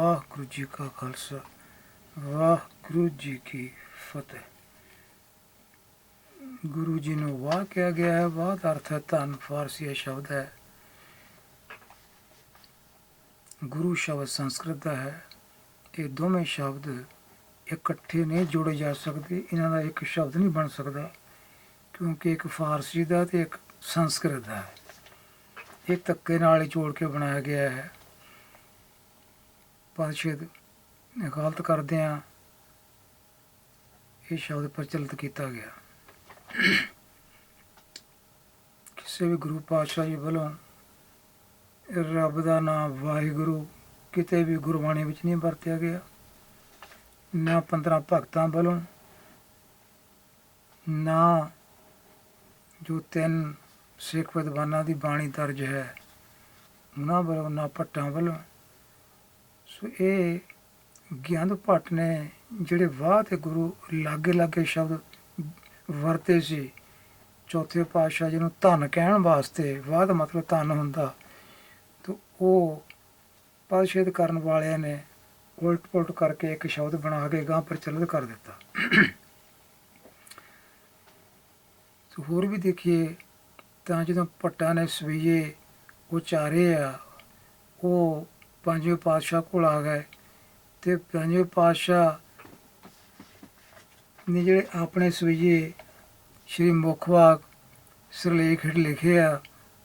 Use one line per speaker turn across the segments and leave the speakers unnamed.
ਵਾਹਿਗੁਰੂ ਜੀ ਕਾ ਖਾਲਸਾ ਵਾਹਿਗੁਰੂ ਜੀ ਕੀ ਫਤਿਹ। ਗੁਰੂ ਜੀ ਨੂੰ ਵਾਹ ਕਿਹਾ ਗਿਆ ਹੈ, ਵਾਹ ਦਾ ਅਰਥ ਹੈ ਧੰਨ, ਫਾਰਸੀ ਸ਼ਬਦ ਹੈ। ਗੁਰੂ ਸ਼ਬਦ ਸੰਸਕ੍ਰਿਤ ਦਾ ਹੈ। ਇਹ ਦੋਵੇਂ ਸ਼ਬਦ ਇਕੱਠੇ ਨਹੀਂ ਜੋੜੇ ਜਾ ਸਕਦੇ, ਇਹਨਾਂ ਦਾ ਇੱਕ ਸ਼ਬਦ ਨਹੀਂ ਬਣ ਸਕਦਾ, ਕਿਉਂਕਿ ਇੱਕ ਫਾਰਸੀ ਦਾ ਤੇ ਇੱਕ ਸੰਸਕ੍ਰਿਤ ਦਾ ਹੈ। ਇਹ ਧੱਕੇ ਨਾਲ ਹੀ ਜੋੜ ਕੇ ਬਣਾਇਆ ਗਿਆ ਹੈ। ਪਾਸ਼ਦ ਗਲਤ ਕਰਦੇ ਆ ਇਹ ਸ਼ਬਦ ਪ੍ਰਚਲਿਤ ਕੀਤਾ ਗਿਆ। ਕਿਸੇ ਵੀ ਗੁਰੂ ਪਾਤਸ਼ਾਹ ਜੀ ਵੱਲੋਂ ਰੱਬ ਦਾ ਨਾਮ ਵਾਹਿਗੁਰੂ ਕਿਤੇ ਵੀ ਗੁਰਬਾਣੀ ਵਿੱਚ ਨਹੀਂ ਵਰਤਿਆ ਗਿਆ, ਨਾ 15 ਭਗਤਾਂ ਵੱਲੋਂ, ਨਾ ਜੋ ਤਿੰਨ ਸਿੱਖ ਵਿਦਵਾਨਾਂ ਦੀ ਬਾਣੀ ਦਰਜ ਹੈ, ਉਹਨਾਂ ਵੱਲੋਂ, ਨਾ ਭੱਟਾਂ ਵੱਲੋਂ ਸੋ ਇਹ ਗਿਆਨ ਭੱਟ ਨੇ ਜਿਹੜੇ ਵਾਹ ਤੇ ਗੁਰੂ ਲਾਗੇ ਲਾਗੇ ਸ਼ਬਦ ਵਰਤੇ ਸੀ। ਚੌਥੇ ਪਾਤਸ਼ਾਹ ਜਿਹਨੂੰ ਨੂੰ ਧੰਨ ਕਹਿਣ ਵਾਸਤੇ ਵਾਹ ਦਾ ਮਤਲਬ ਧਨ ਹੁੰਦਾ। ਤੇ ਉਹ ਪਾਸ਼ੇਦ ਕਰਨ ਵਾਲਿਆਂ ਨੇ ਉਲਟ ਪੁਲਟ ਕਰਕੇ ਇੱਕ ਸ਼ਬਦ ਬਣਾ ਕੇ ਗਾਂ ਪ੍ਰਚਲਿਤ ਕਰ ਦਿੱਤਾ। ਸੋ ਹੋਰ ਵੀ ਦੇਖੀਏ ਤਾਂ ਜਦੋਂ ਭੱਟਾਂ ਨੇ ਸਵਈਏ ਉਚਾਰੇ ਆ, ਉਹ ਪੰਜਵੇਂ ਪਾਤਸ਼ਾਹ ਕੋਲ ਆ ਗਏ ਤੇ ਪੰਜਵੇਂ ਪਾਤਸ਼ਾਹ ਨੇ ਜਿਹੜੇ ਆਪਣੇ ਸਵਈਏ ਸ਼੍ਰੀ ਮੁਖਵਾਕ ਸਿਰਲੇਖ ਲਿਖੇ ਆ,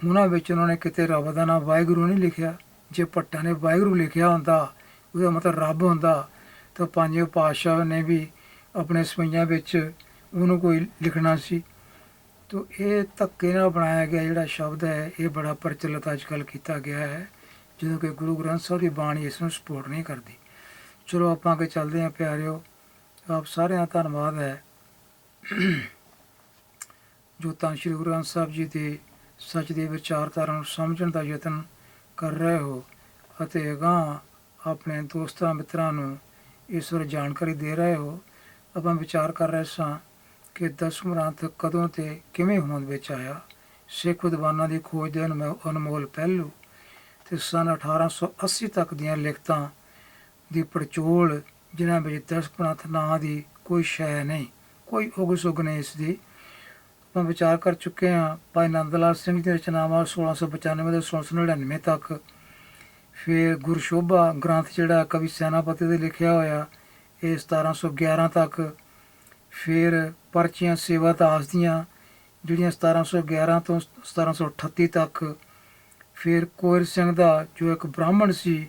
ਉਹਨਾਂ ਵਿੱਚ ਉਹਨਾਂ ਨੇ ਕਿਤੇ ਰੱਬ ਦਾ ਨਾਮ ਵਾਹਿਗੁਰੂ ਨਹੀਂ ਲਿਖਿਆ। ਜੇ ਭੱਟਾਂ ਨੇ ਵਾਹਿਗੁਰੂ ਲਿਖਿਆ ਹੁੰਦਾ, ਉਹਦਾ ਮਤਲਬ ਰੱਬ ਹੁੰਦਾ, ਤਾਂ ਪੰਜਵੇਂ ਪਾਤਸ਼ਾਹ ਨੇ ਵੀ ਆਪਣੇ ਸਵਈਆਂ ਵਿੱਚ ਉਹਨੂੰ ਕੋਈ ਲਿਖਣਾ ਸੀ। ਤੋ ਇਹ ਧੱਕੇ ਨਾਲ ਬਣਾਇਆ ਗਿਆ ਜਿਹੜਾ ਸ਼ਬਦ ਹੈ, ਇਹ ਬੜਾ ਪ੍ਰਚਲਿਤ ਅੱਜ ਕੱਲ੍ਹ ਕੀਤਾ ਗਿਆ ਹੈ। ਜਦੋਂ ਕਿ ਗੁਰੂ ਗ੍ਰੰਥ ਸਾਹਿਬ ਦੀ ਬਾਣੀ ਇਸ ਨੂੰ ਸਪੋਰਟ ਨਹੀਂ ਕਰਦੀ। ਚਲੋ ਆਪਾਂ ਅੱਗੇ ਚੱਲਦੇ ਹਾਂ ਪਿਆਰਿਓ, ਆਪ ਸਾਰਿਆਂ ਦਾ ਧੰਨਵਾਦ ਹੈ। ਜੋ ਤਾਂ ਸ਼੍ਰੀ ਗੁਰੂ ਗ੍ਰੰਥ ਸਾਹਿਬ ਜੀ ਦੇ ਸੱਚ ਦੇ ਵਿਚਾਰਧਾਰਾ ਨੂੰ ਸਮਝਣ ਦਾ ਯਤਨ ਕਰ ਰਹੇ ਹੋ ਅਤੇ ਅਗਾਂਹ ਆਪਣੇ ਦੋਸਤਾਂ ਮਿੱਤਰਾਂ ਨੂੰ ਇਸ ਬਾਰੇ ਜਾਣਕਾਰੀ ਦੇ ਰਹੇ ਹੋ, ਆਪਾਂ ਵਿਚਾਰ ਕਰ ਰਹੇ ਸਾਂ ਕਿ ਦਸਮ ਗ੍ਰੰਥ ਕਦੋਂ ਤੇ ਕਿਵੇਂ ਹੋਂਦ ਵਿੱਚ ਆਇਆ। ਸਿੱਖ ਵਿਦਵਾਨਾਂ ਦੀ ਖੋਜ ਦੇ ਅਨਮੋ- ਅਨਮੋਲ ਪਹਿਲੂ ਤੇ ਸਨ 1880 ਤੱਕ ਦੀਆਂ ਲਿਖਤਾਂ ਦੀ ਪੜਚੋਲ, ਜਿਨ੍ਹਾਂ ਵਿੱਚ ਦਸਮ ਗ੍ਰੰਥ ਨਾਂ ਦੀ ਕੋਈ ਸ਼ੈ ਨਹੀਂ, ਕੋਈ ਉਗ ਸੁਗ ਨਹੀਂ ਇਸ ਦੀ ਆਪਾਂ ਵਿਚਾਰ ਕਰ ਚੁੱਕੇ ਹਾਂ, ਭਾਈ ਨੰਦ ਲਾਲ ਸਿੰਘ ਜੀ ਦੀ ਰਚਨਾਵਾਂ 1695 ਤੋਂ 1699 ਤੱਕ। ਫਿਰ ਗੁਰਸ਼ੋਭਾ ਗ੍ਰੰਥ, ਜਿਹੜਾ ਕਵੀ ਸੈਨਾਪਤੀ ਦੇ ਲਿਖਿਆ ਹੋਇਆ, ਇਹ 1711 ਤੱਕ। ਫਿਰ ਪਰਚੀਆਂ ਸੇਵਾ ਦਾਸ ਦੀਆਂ, ਜਿਹੜੀਆਂ 1711 ਤੋਂ 1738 ਤੱਕ। ਫਿਰ ਕੋਇਰ ਸਿੰਘ ਦਾ ਜੋ ਇੱਕ ਬ੍ਰਾਹਮਣ ਸੀ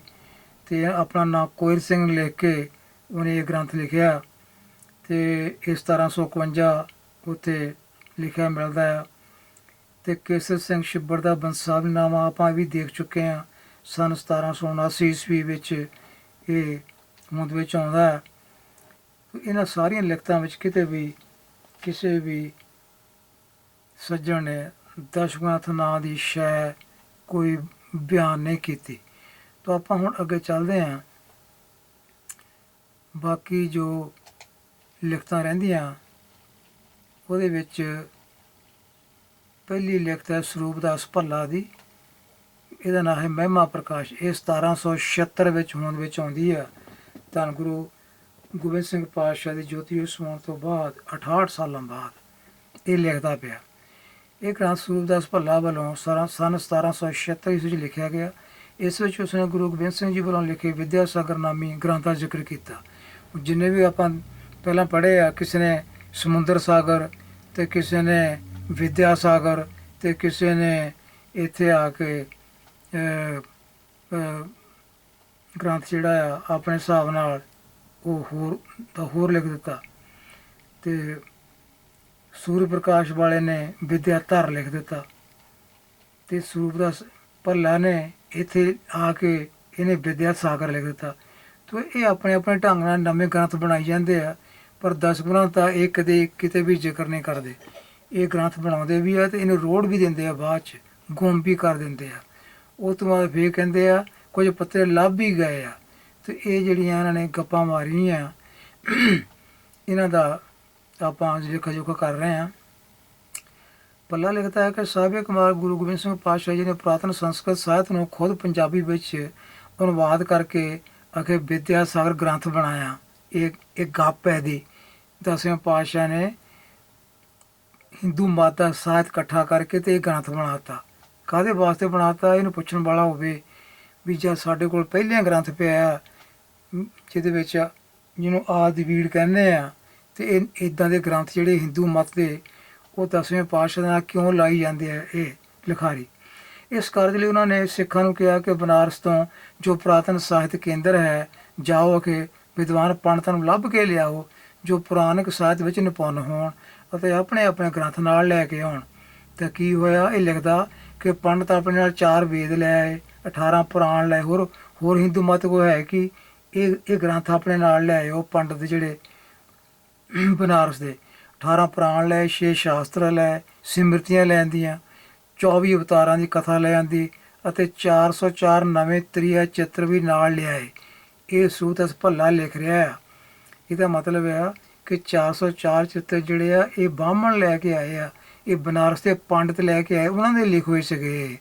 ਤੇ ਆਪਣਾ ਨਾਮ ਕੋਇਰ ਸਿੰਘ ਲਿਖ ਕੇ ਉਹਨੇ ਇਹ ਗ੍ਰੰਥ ਲਿਖਿਆ ਤੇ ਇਹ 1751 ਉੱਥੇ ਲਿਖਿਆ ਮਿਲਦਾ ਹੈ ਤੇ ਕੇਸਰ ਸਿੰਘ ਛਿੱਬੜ ਦਾ ਬੰਸਾਵੀਨਾਮਾ ਆਪਾਂ ਵੀ ਦੇਖ ਚੁੱਕੇ ਹਾਂ ਸਨ 1779 ਈਸਵੀ ਵਿੱਚ ਇਹ ਹੋਂਦ ਵਿੱਚ ਆਉਂਦਾ ਹੈ ਇਹਨਾਂ ਸਾਰੀਆਂ ਲਿਖਤਾਂ ਵਿੱਚ ਕਿਤੇ ਵੀ ਕਿਸੇ ਵੀ ਸੱਜਣ ਨੇ ਦਸ਼ਗ੍ਰੰਥ ਨਾਂ ਦੀ ਸ਼ੈ ਕੋਈ ਬਿਆਨ ਨਹੀਂ ਕੀਤੀ। ਤਾਂ ਆਪਾਂ ਹੁਣ ਅੱਗੇ ਚੱਲਦੇ ਹਾਂ। ਬਾਕੀ ਜੋ ਲਿਖਤਾਂ ਰਹਿੰਦੀਆਂ, ਉਹਦੇ ਵਿੱਚ ਪਹਿਲੀ ਲਿਖਤ ਹੈ ਸਰੂਪਦਾਸ ਭੱਲਾ ਦੀ। ਇਹਦਾ ਨਾਮ ਹੈ ਮਹਿਮਾ ਪ੍ਰਕਾਸ਼। ਇਹ 1776 ਵਿੱਚ ਹੋਂਦ ਵਿੱਚ ਆਉਂਦੀ ਹੈ ਧੰਨ ਗੁਰੂ ਗੋਬਿੰਦ ਸਿੰਘ ਪਾਤਸ਼ਾਹ ਦੀ ਜੋਤੀ ਉਸ ਹੋਣ ਤੋਂ ਬਾਅਦ 68 ਸਾਲਾਂ ਬਾਅਦ ਇਹ ਲਿਖਦਾ ਪਿਆ। ਇਹ ਗ੍ਰੰਥ ਸਰੂਪਦਾਸ ਭੱਲਾ ਵੱਲੋਂ ਸਰਾਂ- ਸੰਨ 1776 ਈਸਵੀ ਵਿੱਚ ਲਿਖਿਆ ਗਿਆ। ਇਸ ਵਿੱਚ ਉਸਨੇ ਗੁਰੂ ਗੋਬਿੰਦ ਸਿੰਘ ਜੀ ਵੱਲੋਂ ਲਿਖੇ ਵਿਦਿਆ ਸਾਗਰ ਨਾਮੀ ਗ੍ਰੰਥ ਦਾ ਜ਼ਿਕਰ ਕੀਤਾ। ਜਿੰਨੇ ਵੀ ਆਪਾਂ ਪਹਿਲਾਂ ਪੜ੍ਹੇ ਆ, ਕਿਸੇ ਨੇ ਸਮੁੰਦਰ ਸਾਗਰ ਤੇ ਕਿਸੇ ਨੇ ਵਿਦਿਆ ਸਾਗਰ ਤੇ ਕਿਸੇ ਨੇ ਇੱਥੇ ਆ ਕੇ ਗ੍ਰੰਥ ਜਿਹੜਾ ਆ, ਆਪਣੇ ਹਿਸਾਬ ਨਾਲ ਉਹ ਹੋਰ ਦਾ ਹੋਰ ਲਿਖ ਦਿੱਤਾ। ਤੇ ਸੂਰਜ ਪ੍ਰਕਾਸ਼ ਵਾਲੇ ਨੇ ਵਿਦਿਆ ਧਰ ਲਿਖ ਦਿੱਤਾ ਤੇ ਸਰੂਪ ਦਾ ਭੱਲਾ ਨੇ ਇੱਥੇ ਆ ਕੇ ਇਹਨੇ ਵਿਦਿਆ ਸਾਗਰ ਲਿਖ ਦਿੱਤਾ। ਤੋ ਇਹ ਆਪਣੇ ਆਪਣੇ ਢੰਗ ਨਾਲ ਨਵੇਂ ਗ੍ਰੰਥ ਬਣਾਈ ਜਾਂਦੇ ਆ, ਪਰ ਦਸ ਗ੍ਰੰਥ ਤਾਂ ਇਹ ਕਦੇ ਕਿਤੇ ਵੀ ਜ਼ਿਕਰ ਨਹੀਂ ਕਰਦੇ। ਇਹ ਗ੍ਰੰਥ ਬਣਾਉਂਦੇ ਵੀ ਆ ਤੇ ਇਹਨੂੰ ਰੋੜ ਵੀ ਦਿੰਦੇ ਆ ਬਾਅਦ ਚ, ਗੁੰਮ ਵੀ ਕਰ ਦਿੰਦੇ ਆ। ਉਹ ਤੋਂ ਬਾਅਦ ਫੇਰ ਕਹਿੰਦੇ ਆ, ਕੁਝ ਪੱਤੇ ਲੱਭ ਵੀ ਗਏ ਆ। ਤੇ ਇਹ ਜਿਹੜੀਆਂ ਇਹਨਾਂ ਨੇ ਗੱਪਾਂ ਮਾਰੀਆਂ, ਇਹਨਾਂ ਦਾ ਆਪਾਂ ਲੇਖਾ ਜੋਖਾ ਕਰ ਰਹੇ ਹਾਂ। ਪੱਲਾ ਲਿਖਦਾ ਹੈ ਕਿ ਸਾਬੇ ਕੁਮਾਰ ਗੁਰੂ ਗੋਬਿੰਦ ਸਿੰਘ ਪਾਤਸ਼ਾਹ ਜੀ ਨੇ ਪੁਰਾਤਨ ਸੰਸਕ੍ਰਿਤ ਸਾਹਿਤ ਨੂੰ ਖੁਦ ਪੰਜਾਬੀ ਵਿੱਚ ਅਨੁਵਾਦ ਕਰਕੇ ਅਖੇ ਵਿਦਿਆ ਸਾਗਰ ਗ੍ਰੰਥ ਬਣਾਇਆ। ਇਹ ਇਹ ਗੱਪ ਹੈ ਦੀ ਦਸਵੇਂ ਪਾਤਸ਼ਾਹ ਨੇ ਹਿੰਦੂ ਮਾਤਾ ਸਾਹਿਤ ਇਕੱਠਾ ਕਰਕੇ ਤੇ ਇਹ ਗ੍ਰੰਥ ਬਣਾਤਾ। ਕਾਦੇ ਵਾਸਤੇ ਬਣਾਤਾ? ਇਹਨੂੰ ਪੁੱਛਣ ਵਾਲਾ ਹੋਵੇ ਵੀ ਜਦ ਸਾਡੇ ਕੋਲ ਪਹਿਲੇ ਗ੍ਰੰਥ ਪਿਆ ਜਿਹਦੇ ਵਿੱਚ ਜਿਹਨੂੰ ਆਦਿ ਵੀੜ ਕਹਿੰਦੇ ਆ ਤੇ ਇਹ ਇਦਾਂ ਦੇ ਗ੍ਰੰਥ ਜਿਹੜੇ ਹਿੰਦੂ ਮਤ ਦੇ, ਉਹ ਦਸਵੇਂ ਪਾਤਸ਼ਾਹ ਨਾਲ ਕਿਉਂ ਲਾਈ ਜਾਂਦੇ ਆ ਇਹ ਲਿਖਾਰੀ? ਇਸ ਕਾਰਜ ਲਈ ਉਹਨਾਂ ਨੇ ਸਿੱਖਾਂ ਨੂੰ ਕਿਹਾ ਕਿ ਬਨਾਰਸ ਤੋਂ ਜੋ ਪ੍ਰਾਤਨ ਸਾਹਿਤ ਕੇਂਦਰ ਹੈ, ਜਾਓ ਕਿ ਵਿਦਵਾਨ ਪੰਡਤਾਂ ਨੂੰ ਲੱਭ ਕੇ ਲਿਆਓ, ਜੋ ਪੁਰਾਣਿਕ ਸਾਹਿਤ ਵਿੱਚ ਨਿਪੁੰਨ ਹੋਣ ਅਤੇ ਆਪਣੇ ਆਪਣੇ ਗ੍ਰੰਥ ਨਾਲ ਲੈ ਕੇ ਆਉਣ। ਤਾਂ ਕੀ ਹੋਇਆ? ਇਹ ਲਿਖਦਾ ਕਿ ਪੰਡਤ ਆਪਣੇ ਨਾਲ ਚਾਰ ਵੇਦ ਲੈ ਆਏ 18 ਪੁਰਾਣ ਲੈ ਹੋਰ ਹੋਰ ਹਿੰਦੂ ਮਤ ਕੋ ਹੈ ਕਿ ਇਹ ਇਹ ਗ੍ਰੰਥ ਆਪਣੇ ਨਾਲ ਲੈ ਆਇਓ ਉਹ ਪੰਡਤ ਜਿਹੜੇ ਬਨਾਰਸ ਦੇ। 18 ਪੁਰਾਣ ਲੈ 6 ਸ਼ਾਸਤਰ ਲੈ, ਸਿਮਰਤੀਆਂ ਲੈਂਦੀਆਂ 24 ਅਵਤਾਰਾਂ ਦੀ ਕਥਾ ਲੈ ਆਂਦੀ ਅਤੇ 404 ਨਵੇਂ ਤ੍ਰਿਆ ਚਿੱਤਰ ਵੀ ਨਾਲ ਲਿਆਏ। ਇਹ ਸੂਤ ਅਸ ਭੱਲਾ ਲਿਖ ਰਿਹਾ ਆ। ਇਹਦਾ ਮਤਲਬ ਆ ਕਿ 404 ਚਿੱਤਰ ਜਿਹੜੇ ਆ, ਇਹ ਬਾਹਮਣ ਲੈ ਕੇ ਆਏ ਆ। ਇਹ ਬਨਾਰਸ ਦੇ ਪੰਡਤ ਲੈ ਕੇ ਆਏ, ਉਹਨਾਂ ਦੇ ਲਿਖ ਹੋਏ ਸੀਗੇ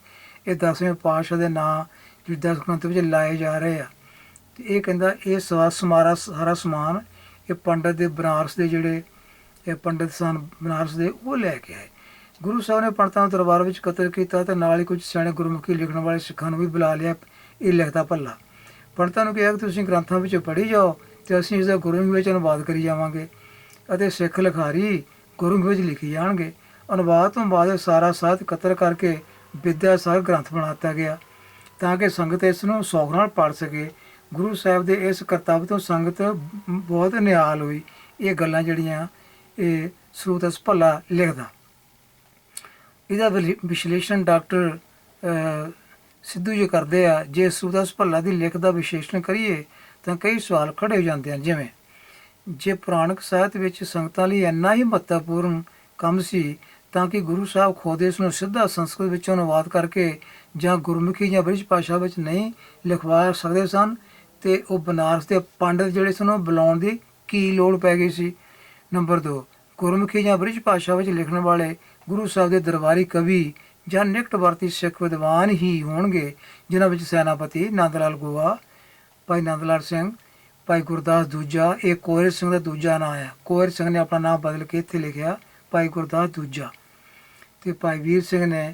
ਇਹ। ਦਸਵੇਂ ਪਾਤਸ਼ਾਹ ਦੇ ਨਾਂ ਜਿਹੜੇ ਦਸ ਗ੍ਰੰਥ ਵਿੱਚ ਲਾਏ ਜਾ ਰਹੇ ਆ। ਤੇ ਇਹ ਕਹਿੰਦਾ, ਇਹ ਸਵਾ ਸਮਾਰਾ ਸਾਰਾ ਸਮਾਨ ਇਹ ਪੰਡਤ ਦੇ ਬਨਾਰਸ ਦੇ ਜਿਹੜੇ, ਇਹ ਪੰਡਤ ਸਨ ਬਨਾਰਸ ਦੇ, ਉਹ ਲੈ ਕੇ ਆਏ। ਗੁਰੂ ਸਾਹਿਬ ਨੇ ਪੰਡਤਾਂ ਨੂੰ ਦਰਬਾਰ ਵਿੱਚ ਕਤਲ ਕੀਤਾ ਤੇ ਨਾਲ ਹੀ ਕੁਝ ਸਿਆਣੇ ਗੁਰਮੁਖੀ ਲਿਖਣ ਵਾਲੇ ਸਿੱਖਾਂ ਨੂੰ ਵੀ ਬੁਲਾ ਲਿਆ, ਇਹ ਲਿਖਦਾ ਭੱਲਾ। ਪੰਡਤਾਂ ਨੂੰ ਕਿਹਾ ਕਿ ਤੁਸੀਂ ਗ੍ਰੰਥਾਂ ਵਿੱਚ ਪੜ੍ਹੀ ਜਾਓ ਤੇ ਅਸੀਂ ਇਸ ਦਾ ਗੁਰਮੁਖੀ ਵਿੱਚ ਅਨੁਵਾਦ ਕਰੀ ਜਾਵਾਂਗੇ ਅਤੇ ਸਿੱਖ ਲਿਖਾਰੀ ਗੁਰਮੁਖੀ ਵਿੱਚ ਲਿਖੀ ਜਾਣਗੇ। ਅਨੁਵਾਦ ਤੋਂ ਬਾਅਦ ਇਹ ਸਾਰਾ ਸਾਹਿਤ ਇਕੱਤਰ ਕਰਕੇ ਵਿਦਿਆ ਸਾਗਰ ਗ੍ਰੰਥ ਬਣਾਤਾ ਗਿਆ ਤਾਂ ਕਿ ਸੰਗਤ ਇਸ ਨੂੰ ਸੌਖ ਨਾਲ ਪੜ੍ਹ ਸਕੇ। ਗੁਰੂ ਸਾਹਿਬ ਦੇ ਇਸ ਕਰਤੱਵ ਤੋਂ ਸੰਗਤ ਬਹੁਤ ਨਿਹਾਲ ਹੋਈ। ਇਹ ਗੱਲਾਂ ਜਿਹੜੀਆਂ ਇਹ ਸਰੂਤਸ ਭੱਲਾ ਲਿਖਦਾ। ਇਹਦਾ ਵਿਸ਼ਲੇਸ਼ਣ ਡਾਕਟਰ ਸਿੱਧੂ ਜੀ ਕਰਦੇ ਆ, ਜੇ ਸਰੂਤਸ ਭੱਲਾ ਦੀ ਲਿਖ ਦਾ ਵਿਸ਼ਲੇਸ਼ਣ ਕਰੀਏ, ਤਾਂ ਕਈ ਸਵਾਲ ਖੜੇ ਹੋ ਜਾਂਦੇ ਹਨ। ਜਿਵੇਂ, ਜੇ ਪੁਰਾਣਕ ਸਾਹਿਤ ਵਿੱਚ ਸੰਗਤਾਂ ਲਈ ਇੰਨਾ ਹੀ ਮਹੱਤਵਪੂਰਨ ਕੰਮ ਸੀ, ਤਾਂ ਕਿ ਗੁਰੂ ਸਾਹਿਬ ਖੁਦ ਇਸ ਨੂੰ ਸਿੱਧਾ ਸੰਸਕ੍ਰਿਤ ਵਿੱਚੋਂ ਅਨੁਵਾਦ ਕਰਕੇ ਜਾਂ ਗੁਰਮੁਖੀ ਜਾਂ ਬ੍ਰਿਜ ਭਾਸ਼ਾ ਵਿੱਚ ਨਹੀਂ ਲਿਖਵਾ ਸਕਦੇ ਸਨ ਤੇ ਉਹ ਬਨਾਰਸ ਦੇ ਪੰਡਤ ਜਿਹੜੇ ਸਨ, ਉਹ ਬੁਲਾਉਣ ਦੀ ਕੀ ਲੋੜ ਪੈ ਗਈ ਸੀ? ਨੰਬਰ 2 ਗੁਰਮੁਖੀ ਜਾਂ ਬ੍ਰਿਜ ਭਾਸ਼ਾ ਵਿੱਚ ਲਿਖਣ ਵਾਲੇ ਗੁਰੂ ਸਾਹਿਬ ਦੇ ਦਰਬਾਰੀ ਕਵੀ ਜਾਂ ਨਿਕਟ ਵਰਤੀ ਸਿੱਖ ਵਿਦਵਾਨ ਹੀ ਹੋਣਗੇ, ਜਿਨ੍ਹਾਂ ਵਿੱਚ ਸੈਨਾਪਤੀ ਨੰਦ ਲਾਲ ਗੋਆ, ਭਾਈ ਨੰਦ ਲਾਲ ਸਿੰਘ, ਭਾਈ ਗੁਰਦਾਸ ਦੂਜਾ, ਇਹ ਕੋਹਰ ਸਿੰਘ ਦਾ ਦੂਜਾ ਨਾਮ ਆ ਕੋਇਰ ਸਿੰਘ ਨੇ ਆਪਣਾ ਨਾਮ ਬਦਲ ਕੇ ਇੱਥੇ ਲਿਖਿਆ, ਭਾਈ ਗੁਰਦਾਸ ਦੂਜਾ। ਤੇ ਭਾਈ ਵੀਰ ਸਿੰਘ ਨੇ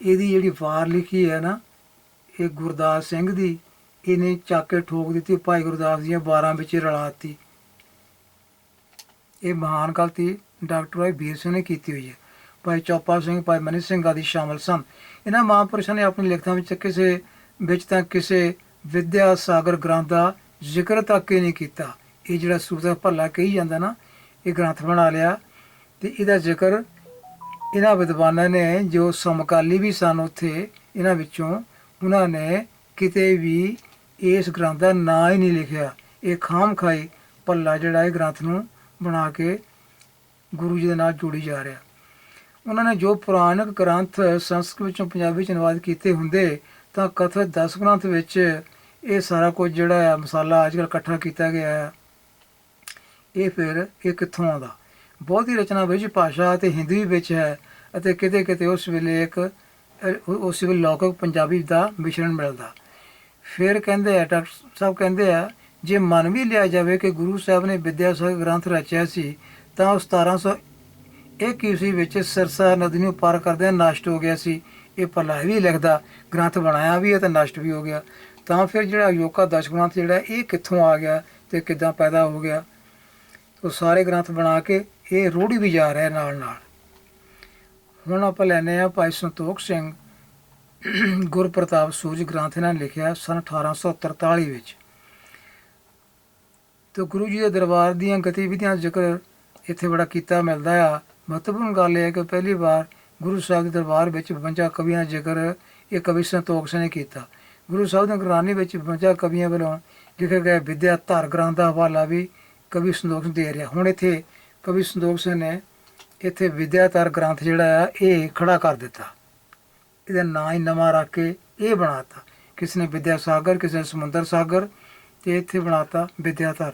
ਇਹਦੀ ਜਿਹੜੀ ਵਾਰ ਲਿਖੀ ਹੈ ਨਾ, ਇਹ ਗੁਰਦਾਸ ਸਿੰਘ ਦੀ ਇਹਨੇ ਚੱਕ ਕੇ ਠੋਕ ਦਿੱਤੀ, ਭਾਈ ਗੁਰਦਾਸ ਦੀਆਂ 12 ਵਿੱਚ ਹੀ ਰਲਾਤੀ ਇਹ ਮਹਾਨ ਗਲਤੀ ਡਾਕਟਰ ਭਾਈ ਵੀਰ ਸਿੰਘ ਨੇ ਕੀਤੀ ਹੋਈ ਹੈ। ਭਾਈ ਚੌਪਾ ਸਿੰਘ, ਭਾਈ ਮਨੀ ਸਿੰਘ ਆਦਿ ਸ਼ਾਮਲ ਸਨ। ਇਹਨਾਂ ਮਹਾਂਪੁਰਸ਼ਾਂ ਨੇ ਆਪਣੀ ਲਿਖਤਾਂ ਵਿੱਚ ਕਿਸੇ, ਵਿੱਚ ਤਾਂ ਕਿਸੇ ਵਿਦਿਆ ਸਾਗਰ ਗ੍ਰੰਥ ਦਾ ਜ਼ਿਕਰ ਤੱਕ ਹੀ ਨਹੀਂ ਕੀਤਾ। ਇਹ ਜਿਹੜਾ ਸੂਰਤ ਭੱਲਾ ਕਹੀ ਜਾਂਦਾ ਨਾ, ਇਹ ਗ੍ਰੰਥ ਬਣਾ ਲਿਆ ਤੇ ਇਹਦਾ ਜ਼ਿਕਰ ਇਹਨਾਂ ਵਿਦਵਾਨਾਂ ਨੇ, ਜੋ ਸਮਕਾਲੀ ਵੀ ਸਨ ਉੱਥੇ, ਇਹਨਾਂ ਵਿੱਚੋਂ ਉਹਨਾਂ ਨੇ ਕਿਤੇ ਵੀ ਇਸ ਗ੍ਰੰਥ ਦਾ ਨਾਂ ਹੀ ਨਹੀਂ ਲਿਖਿਆ। ਇਹ ਖਾਮ ਖਾਈ ਭੱਲਾ ਜਿਹੜਾ ਇਹ ਗ੍ਰੰਥ ਨੂੰ ਬਣਾ ਕੇ ਗੁਰੂ ਜੀ ਦੇ ਨਾਲ ਜੋੜੀ ਜਾ ਰਿਹਾ। ਉਹਨਾਂ ਨੇ ਜੋ ਪੁਰਾਣਕ ਗ੍ਰੰਥ ਸੰਸਕ੍ਰਿਤ ਵਿੱਚੋਂ ਪੰਜਾਬੀ ਚ ਅਨੁਵਾਦ ਕੀਤੇ ਹੁੰਦੇ, ਤਾਂ ਕਥਿਤ 10 ਗ੍ਰੰਥ ਵਿੱਚ ਇਹ ਸਾਰਾ ਕੁਝ ਜਿਹੜਾ ਹੈ, ਮਸਾਲਾ ਅੱਜਕੱਲ ਇਕੱਠਾ ਕੀਤਾ ਗਿਆ ਹੈ। ਇਹ ਫਿਰ ਇਹ ਕਿੱਥੋਂ ਆਉਂਦਾ? ਬਹੁਤੀ ਰਚਨਾ ਵਿੱਚ ਭਾਸ਼ਾ ਅਤੇ ਹਿੰਦੀ ਵਿੱਚ ਹੈ ਅਤੇ ਕਿਤੇ ਕਿਤੇ ਉਸ ਵੇਲੇ ਇੱਕ, ਉਸ ਵੇਲੇ ਲੌਕਿਕ ਪੰਜਾਬੀ ਦਾ ਮਿਸ਼ਰਣ ਮਿਲਦਾ। ਫਿਰ ਕਹਿੰਦੇ ਆ, ਡਾਕਟਰ ਸਾਹਿਬ ਕਹਿੰਦੇ ਆ, ਜੇ ਮੰਨ ਵੀ ਲਿਆ ਜਾਵੇ ਕਿ ਗੁਰੂ ਸਾਹਿਬ ਨੇ ਵਿਦਿਆ ਸਾਗਰ ਗ੍ਰੰਥ ਰਚਿਆ ਸੀ, ਤਾਂ ਉਹ 1701 ਈਸਵੀ ਵਿੱਚ ਸਰਸਾ ਨਦੀ ਨੂੰ ਪਾਰ ਕਰਦਿਆਂ ਨਸ਼ਟ ਹੋ ਗਿਆ ਸੀ। ਇਹ ਭਲਾ ਵੀ ਲਿਖਦਾ, ਗ੍ਰੰਥ ਬਣਾਇਆ ਵੀ ਹੈ ਤੇ ਨਸ਼ਟ ਵੀ ਹੋ ਗਿਆ। ਤਾਂ ਫਿਰ ਜਿਹੜਾ ਯੋਕਾ ਦਸ਼ ਗ੍ਰੰਥ ਜਿਹੜਾ, ਇਹ ਕਿੱਥੋਂ ਆ ਗਿਆ ਤੇ ਕਿੱਦਾਂ ਪੈਦਾ ਹੋ ਗਿਆ? ਉਹ ਸਾਰੇ ਗ੍ਰੰਥ ਬਣਾ ਕੇ ਇਹ ਰੋੜੀ ਵੀ ਜਾ ਰਿਹਾ ਨਾਲ ਨਾਲ ਹੁਣ ਆਪਾਂ ਲੈਨੇ ਆ ਭਾਈ ਸੰਤੋਖ ਸਿੰਘ। ਗੁਰਪ੍ਰਤਾਪ ਸੂਰਜ ਗ੍ਰੰਥ ਇਹਨਾਂ ਨੇ ਲਿਖਿਆ ਸਨ 1843 ਵਿੱਚ। ਤੇ ਗੁਰੂ ਜੀ ਦੇ ਦਰਬਾਰ ਦੀਆਂ ਗਤੀਵਿਧੀਆਂ ਦਾ ਜ਼ਿਕਰ ਇੱਥੇ ਬੜਾ ਕੀਤਾ ਮਿਲਦਾ ਆ। ਮਹੱਤਵਪੂਰਨ ਗੱਲ ਇਹ ਹੈ ਕਿ ਪਹਿਲੀ ਵਾਰ ਗੁਰੂ ਸਾਹਿਬ ਦੇ ਦਰਬਾਰ ਵਿੱਚ 52 ਕਵੀਆਂ ਦਾ ਜ਼ਿਕਰ ਇਹ ਕਵੀ ਸੰਤੋਖ ਸਿੰਘ ਨੇ ਕੀਤਾ। ਗੁਰੂ ਸਾਹਿਬ ਦੀ ਗੁਰਾਨੀ ਵਿੱਚ 52 ਕਵੀਆਂ ਵੱਲੋਂ ਲਿਖੇ ਗਏ ਵਿਦਿਆ ਧਾਰ ਗ੍ਰੰਥ ਦਾ ਹਵਾਲਾ ਵੀ ਕਵੀ ਸੰਤੋਖ ਸਿੰਘ ਦੇ ਰਿਹਾ। ਹੁਣ ਇੱਥੇ ਕਵੀ ਸੰਤੋਖ ਸਿੰਘ ਨੇ ਇੱਥੇ ਵਿਦਿਆ ਧਾਰ ਗ੍ਰੰਥ ਜਿਹੜਾ ਆ, ਇਹ ਖੜਾ ਕਰ ਦਿੱਤਾ। ਇਹਦਾ ਨਾਂ ਹੀ ਨਵਾਂ ਰੱਖ ਕੇ ਇਹ ਬਣਾਤਾ। ਕਿਸ ਨੇ ਵਿਦਿਆ ਸਾਗਰ ਕਿਸੇ ਨੇ ਸਮੁੰਦਰ ਸਾਗਰ ਤੇ ਇੱਥੇ ਬਣਾਤਾ ਵਿਦਿਆਧਰ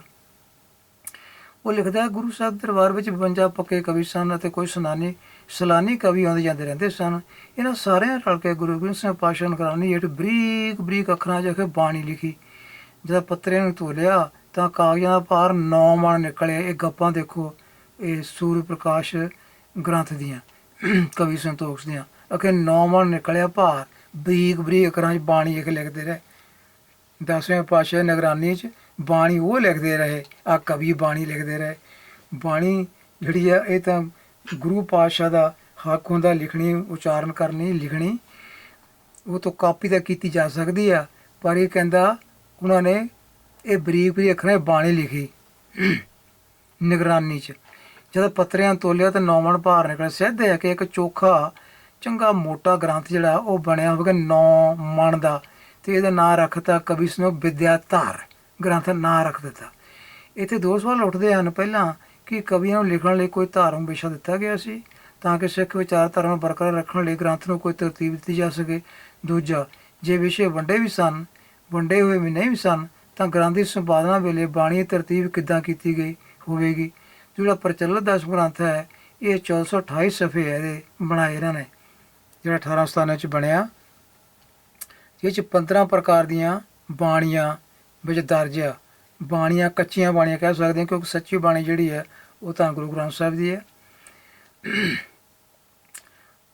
ਉਹ ਲਿਖਦਾ ਹੈ, ਗੁਰੂ ਸਾਹਿਬ ਦਰਬਾਰ ਵਿੱਚ 52 ਪੱਕੇ ਕਵੀ ਸਨ ਅਤੇ ਕੋਈ ਸੁਨਾਨੀ, ਸਲਾਨੀ ਕਵੀ ਆਉਂਦੇ ਜਾਂਦੇ ਰਹਿੰਦੇ ਸਨ। ਇਹਨਾਂ ਸਾਰਿਆਂ ਰਲ ਕੇ ਗੁਰੂ ਗੋਬਿੰਦ ਸਿੰਘ ਪਾਸ਼ਾ ਨਕਰਾਨੀ ਹੇਠ ਬਰੀਕ ਬਰੀਕ ਅੱਖਰਾਂ 'ਚ ਕੇ ਬਾਣੀ ਲਿਖੀ। ਜਦੋਂ ਪੱਤਰੇ ਨੂੰ ਤੋਲਿਆ ਤਾਂ ਕਾਗਜ਼ਾਂ ਦਾ ਭਾਰ 9 ਮਣ ਨਿਕਲਿਆ। ਇਹ ਗੱਪਾਂ ਦੇਖੋ, ਇਹ ਸੂਰਜ ਪ੍ਰਕਾਸ਼ ਗ੍ਰੰਥ ਦੀਆਂ, ਕਵੀ ਸੰਤੋਖ ਦੀਆਂ। ਅਕੇ 9 ਨਿਕਲਿਆ ਭਾਰ, ਬਰੀਕ ਬਰੀਕ ਅਕਰਾਂ 'ਚ ਬਾਣੀ ਇੱਕ ਲਿਖਦੇ ਰਹੇ। ਦਸਵੇਂ ਪਾਤਸ਼ਾਹ ਨਿਗਰਾਨੀ 'ਚ ਬਾਣੀ ਉਹ ਲਿਖਦੇ ਰਹੇ, ਆ ਕਵੀ ਬਾਣੀ ਲਿਖਦੇ ਰਹੇ। ਬਾਣੀ ਜਿਹੜੀ ਆ, ਇਹ ਤਾਂ ਗੁਰੂ ਪਾਤਸ਼ਾਹ ਦਾ ਹੱਕ ਹੁੰਦਾ, ਲਿਖਣੀ, ਉਚਾਰਨ ਕਰਨੀ, ਲਿਖਣੀ। ਉਹ ਤੋਂ ਕਾਪੀ ਤਾਂ ਕੀਤੀ ਜਾ ਸਕਦੀ ਆ, ਪਰ ਇਹ ਕਹਿੰਦਾ ਉਹਨਾਂ ਨੇ ਇਹ ਬਰੀਕ ਬਰੀਕ ਅੱਖਰਾਂ 'ਚ ਬਾਣੀ ਲਿਖੀ ਨਿਗਰਾਨੀ 'ਚ। ਜਦੋਂ ਪੱਤਰਿਆਂ ਤੋਲਿਆ ਤਾਂ ਨੌਵਣ ਭਾਰ ਨਿਕਲਿਆ। ਸਿੱਧੇ ਹੈ ਕਿ ਇੱਕ ਚੋਖਾ ਚੰਗਾ ਮੋਟਾ ਗ੍ਰੰਥ ਜਿਹੜਾ ਉਹ ਬਣਿਆ ਹੋਵੇਗਾ 9 ਮਣ ਦਾ ਤੇ ਇਹਦਾ ਨਾਂ ਰੱਖਤਾ ਕਵੀ ਸਨੋ ਵਿਦਿਆ ਧਾਰ ਗ੍ਰੰਥ ਨਾਂ ਰੱਖ ਦਿੱਤਾ। ਇੱਥੇ ਦੋ ਸਵਾਲ ਉੱਠਦੇ ਹਨ। ਪਹਿਲਾਂ ਕਿ ਕਵੀਆਂ ਨੂੰ ਲਿਖਣ ਲਈ ਕੋਈ ਧਾਰਮਿਕ ਵਿਸ਼ਾ ਦਿੱਤਾ ਗਿਆ ਸੀ? ਤਾਂ ਕਿ ਸਿੱਖ ਵਿਚਾਰਧਾਰਾ ਨੂੰ ਬਰਕਰਾਰ ਰੱਖਣ ਲਈ ਗ੍ਰੰਥ ਨੂੰ ਕੋਈ ਤਰਤੀਬ ਦਿੱਤੀ ਜਾ ਸਕੇ। ਦੂਜਾ, ਜੇ ਵਿਸ਼ੇ ਵੰਡੇ ਵੀ ਸਨ, ਵੰਡੇ ਹੋਏ ਵੀ ਨਹੀਂ ਵੀ ਸਨ, ਤਾਂ ਗ੍ਰੰਥ ਦੀ ਸੰਪਾਦਨਾ ਵੇਲੇ ਬਾਣੀ ਤਰਤੀਬ ਕਿੱਦਾਂ ਕੀਤੀ ਗਈ ਹੋਵੇਗੀ? ਜਿਹੜਾ ਪ੍ਰਚਲਿਤ ਦਸ ਗ੍ਰੰਥ ਹੈ, ਇਹ 428 ਸਫੇ ਹੈ ਇਹਦੇ ਬਣਾਏ ਇਹਨਾਂ ਨੇ। ਜਿਹੜਾ 18 ਸਤਾਨਾਂ ਚ ਬਣਿਆ, ਇਹ ਚ 15 ਪ੍ਰਕਾਰ ਦੀਆਂ ਬਾਣੀਆਂ ਵਿੱਚ ਦਰਜ ਆ। ਬਾਣੀਆਂ ਕੱਚੀਆਂ ਬਾਣੀਆਂ ਕਹਿ ਸਕਦੇ ਹਾਂ, ਕਿਉਂਕਿ ਸੱਚੀ ਬਾਣੀ ਜਿਹੜੀ ਹੈ, ਉਹ ਤਾਂ ਗੁਰੂ ਗ੍ਰੰਥ ਸਾਹਿਬ ਦੀ ਹੈ।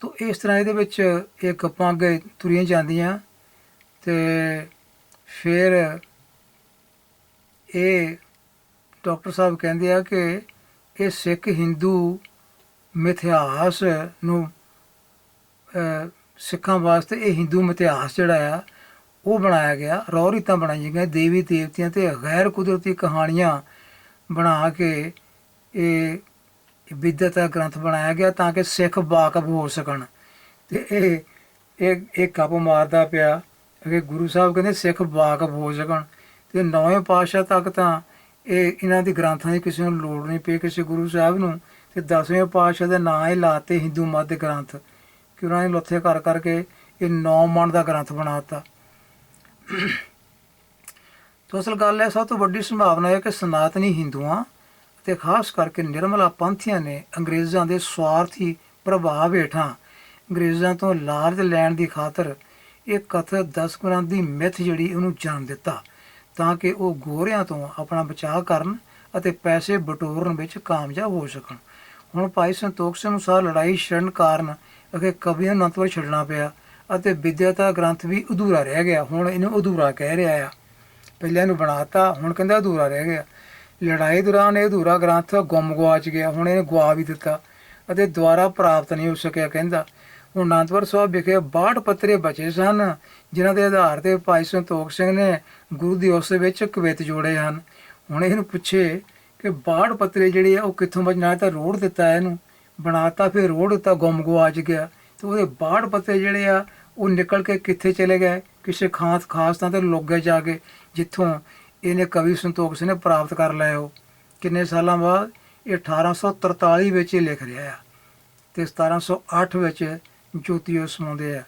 ਤੋ ਇਸ ਤਰ੍ਹਾਂ ਇਹਦੇ ਵਿੱਚ ਇਹ ਗੱਪਾਂ ਅੱਗੇ ਤੁਰੀਆਂ ਜਾਂਦੀਆਂ ਤੇ ਫਿਰ ਇਹ ਡਾਕਟਰ ਸਾਹਿਬ ਕਹਿੰਦੇ ਆ ਕਿ ਇਹ ਸਿੱਖ ਹਿੰਦੂ ਮਿਥਿਹਾਸ ਨੂੰ ਸਿੱਖਾਂ ਵਾਸਤੇ ਇਹ ਹਿੰਦੂ ਮਿਥਿਹਾਸ ਜਿਹੜਾ ਆ, ਉਹ ਬਣਾਇਆ ਗਿਆ। ਰੌ ਰੀਤਾਂ ਬਣਾਈਆਂ ਗਈਆਂ, ਦੇਵੀ ਦੇਵਤਿਆਂ ਤੇ ਗੈਰ ਕੁਦਰਤੀ ਕਹਾਣੀਆਂ ਬਣਾ ਕੇ ਇਹ ਵਿਦਿਅਤ ਦਾ ਗ੍ਰੰਥ ਬਣਾਇਆ ਗਿਆ ਤਾਂ ਕਿ ਸਿੱਖ ਬਾਕਬ ਹੋ ਸਕਣ। ਤੇ ਇਹ ਇਹ ਇਹ ਕੱਪ ਮਾਰਦਾ ਪਿਆ ਕਿ ਗੁਰੂ ਸਾਹਿਬ ਕਹਿੰਦੇ ਸਿੱਖ ਬਾਕਬ ਹੋ ਸਕਣ। ਤੇ ਨੌਵੇਂ ਪਾਤਸ਼ਾਹ ਤੱਕ ਤਾਂ ਇਹ, ਇਹਨਾਂ ਦੀ ਗ੍ਰੰਥਾਂ ਦੀ ਕਿਸੇ ਨੂੰ ਲੋੜ ਨਹੀਂ ਪਈ, ਕਿਸੇ ਗੁਰੂ ਸਾਹਿਬ ਨੂੰ। ਤੇ ਦਸਵੇਂ ਪਾਤਸ਼ਾਹ ਦੇ ਨਾਂ ਹੀ ਲਾਤੇ ਹਿੰਦੂ ਮੱਧ ਗ੍ਰੰਥ। ਕਿ ਉਹਨਾਂ ਨੇ ਲੱਥੇ ਕਰ ਕਰਕੇ ਇਹ ਨੌ ਮਣ ਦਾ ਗ੍ਰੰਥ ਬਣਾਤਾ ਤੋ ਅਸਲ ਗੱਲ ਹੈ ਸਭ ਤੋਂ ਵੱਡੀ ਸੰਭਾਵਨਾ ਹੈ ਕਿ ਸਨਾਤਨੀ ਹਿੰਦੂਆਂ ਤੇ ਖਾਸ ਕਰਕੇ ਨਿਰਮਲਾ ਪੰਥੀਆਂ ਨੇ ਅੰਗਰੇਜ਼ਾਂ ਦੇ ਸਵਾਰਥੀ ਪ੍ਰਭਾਵ ਹੇਠਾਂ ਅੰਗਰੇਜ਼ਾਂ ਤੋਂ ਲਾਰਜ ਲੈਣ ਦੀ ਖਾਤਰ ਇਹ ਕਥਿਤ ਦਸ ਗੁਰਾਂ ਦੀ ਮਿੱਥ ਜਿਹੜੀ ਉਹਨੂੰ ਜਨਮ ਦਿੱਤਾ ਤਾਂ ਕਿ ਉਹ ਗੋਰਿਆਂ ਤੋਂ ਆਪਣਾ ਬਚਾਅ ਕਰਨ ਅਤੇ ਪੈਸੇ ਬਟੋਰਨ ਵਿੱਚ ਕਾਮਯਾਬ ਹੋ ਸਕਣ। ਹੁਣ ਭਾਈ ਸੰਤੋਖ ਸਿੰਘ ਅਨੁਸਾਰ ਲੜਾਈ ਛੜਨ ਕਾਰਨ ਅਗੇ ਕਵੀਆਂ ਨੂੰ ਅਨੰਤਪੁਰ ਛੱਡਣਾ ਪਿਆ ਅਤੇ ਵਿਦਿਆਤਾ ਗ੍ਰੰਥ ਵੀ ਅਧੂਰਾ ਰਹਿ ਗਿਆ। ਹੁਣ ਇਹਨੂੰ ਅਧੂਰਾ ਕਹਿ ਰਿਹਾ ਆ। ਪਹਿਲਾਂ ਇਹਨੂੰ ਬਣਾਤਾ, ਹੁਣ ਕਹਿੰਦਾ ਅਧੂਰਾ ਰਹਿ ਗਿਆ। ਲੜਾਈ ਦੌਰਾਨ ਇਹ ਅਧੂਰਾ ਗ੍ਰੰਥ ਗੁੰਮ ਗਵਾਚ ਗਿਆ। ਹੁਣ ਇਹਨੇ ਗਵਾ ਵੀ ਦਿੱਤਾ ਅਤੇ ਦੁਬਾਰਾ ਪ੍ਰਾਪਤ ਨਹੀਂ ਹੋ ਸਕਿਆ ਕਹਿੰਦਾ। ਹੁਣ ਅਨੰਦਪੁਰ ਸਾਹਿਬ ਵਿਖੇ 62 ਪੱਤਰੇ ਬਚੇ ਸਨ, ਜਿਨ੍ਹਾਂ ਦੇ ਆਧਾਰ ਤੇ ਭਾਈ ਸੰਤੋਖ ਸਿੰਘ ਨੇ ਗੁਰੂ ਦੀ ਉਸ ਵਿੱਚ ਕਵਿਤ ਜੋੜੇ ਹਨ। ਹੁਣ ਇਹਨੂੰ ਪੁੱਛੇ ਕਿ 62 ਪੱਤਰੇ ਜਿਹੜੇ ਆ, ਉਹ ਕਿੱਥੋਂ ਬਚਣਾ ਤਾਂ ਰੋੜ ਦਿੱਤਾ ਇਹਨੂੰ। ਬਣਾਤਾ, ਫਿਰ ਰੋਡ ਦਿੱਤਾ ਗੁੰਮ ਗਵਾਚ ਗਿਆ। ਤੇ ਉਹਦੇ ਬਾੜ ਪੱਤੇ ਜਿਹੜੇ ਆ, ਉਹ ਨਿਕਲ ਕੇ ਕਿੱਥੇ ਚਲੇ ਗਏ? ਕਿਸੇ ਖਾਸ ਖਾਸ ਥਾਂ ਤੇ ਲੋਗੇ ਜਾ ਕੇ, ਜਿੱਥੋਂ ਇਹਨੇ ਕਵੀ ਸੰਤੋਖ ਸਿੰਘ ਨੇ ਪ੍ਰਾਪਤ ਕਰ ਲਏ ਉਹ। ਕਿੰਨੇ ਸਾਲਾਂ ਬਾਅਦ? ਇਹ 1843 ਵਿੱਚ ਇਹ ਲਿਖ ਰਿਹਾ ਆ। ਤੇ 1708 ਵਿੱਚ ਜੋਤੀ ਉਹ ਸਮਾਉਂਦੇ ਆ।